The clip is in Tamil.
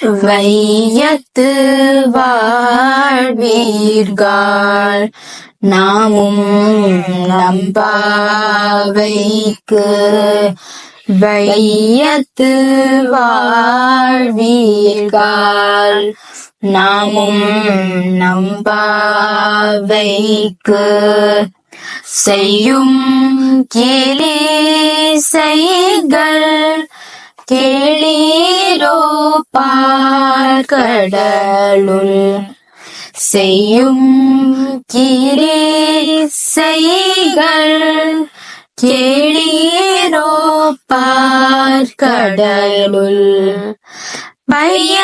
வையத்து வாழ்வீர்கள். நாமும் நம்பாவைக்கு வையத்து வாழ்வீர்கள். நாமும் நம்பாவைக்கு செய்யும் கேலி செய்கள் கேளீரோ பார்க்கடலுள் செய்யும் கிரீசைகள் செய்கள். கேளீரோ பார்க்கடலுள் பைய